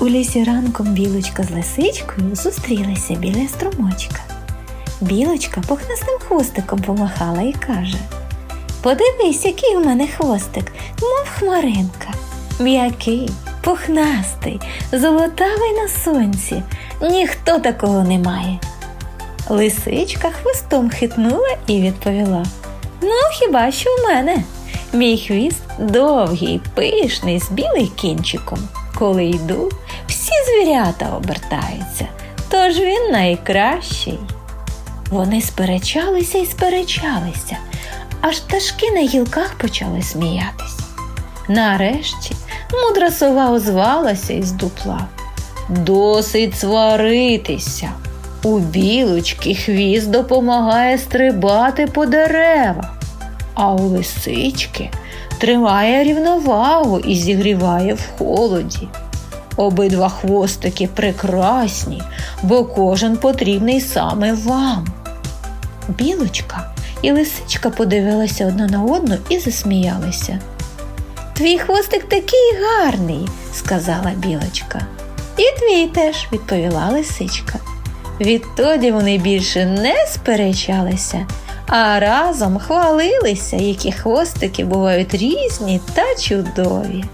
У лісі ранком білочка з лисичкою зустрілися біля струмочка. Білочка пухнастим хвостиком помахала і каже: Подивись, який у мене хвостик, мов хмаринка. М'який, пухнастий, золотавий на сонці. Ніхто такого не має. Лисичка хвостом хитнула і відповіла: Ну, хіба що в мене? Мій хвіст довгий, пишний, з білим кінчиком. Коли йду, всі звірята обертаються, тож він найкращий. Вони сперечалися і сперечалися, аж пташки на гілках почали сміятися. Нарешті мудра сова озвалася із дупла. Досить сваритися. У білочки хвіст допомагає стрибати по деревах, а у лисички тримає рівновагу і зігріває в холоді. Обидва хвостики прекрасні, бо кожен потрібний саме вам. Білочка і лисичка подивилися одна на одну і засміялися. Твій хвостик такий гарний, сказала білочка. І твій теж, відповіла лисичка. Відтоді вони більше не сперечалися, а разом хвалилися, які хвостики бувають різні та чудові.